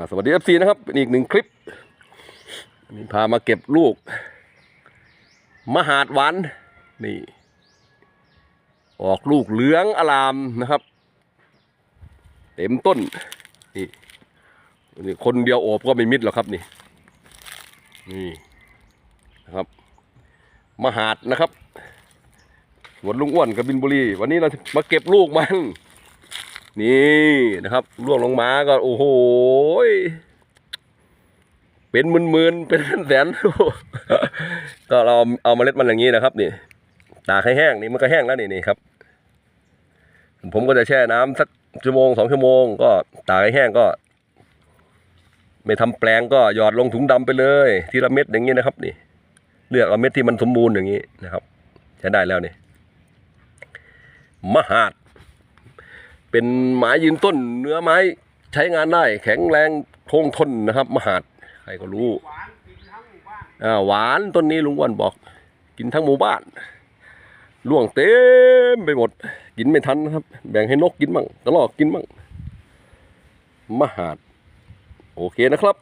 ่สวัสดีเอฟซีนะครับเป็นอีกหนึ่งคลิปนนี้พามาเก็บลูก มหาดหวานนี่ ออกลูกเหลืองอลามนะครับ เต็มต้นนี่นี่คนเดียวโอบก็ไม่มิดหรอกครับนี่นี่นะครับ มหาดนะครับสวนลุงอ้วนกับบินบุรี วันนี้เรามาเก็บลูกมัน นี่นะครับร่วงลงมาก็โอ้โหเป็นหมื่นๆเป็นแสนก็เราเอาเมล็ดมันอย่างนี้นะครับ นี่ ตากให้แห้งนี่มันก็แห้งแล้วนี่นี่ครับ ผมก็จะแช่น้ำสักชั่วโมงสองชั่วโมง ก็ตากให้แห้งก็ ไม่ทำแปลงก็หยอดลงถุงดำไปเลย ทีละเม็ดอย่างนี้นะครับ นี่ เลือกเอาเม็ดที่มันสมบูรณ์อย่างนี้นะครับใช้ได้แล้วนี่มหาด เป็นไม้ยืนต้น เนื้อไม้ใช้งานได้ แข็งแรงคงทนนะครับ มหาดใครก็รู้หวานกินทั้งหมู่บ้านอ่าหวานต้นนี้ลุงอ้วนบอก กินทั้งหมู่บ้านล่วงเต็มไปหมด กินไม่ทันนะครับ แบ่งให้นกกินบ้างกระรอกกินบ้างมหาด โอเคนะครับ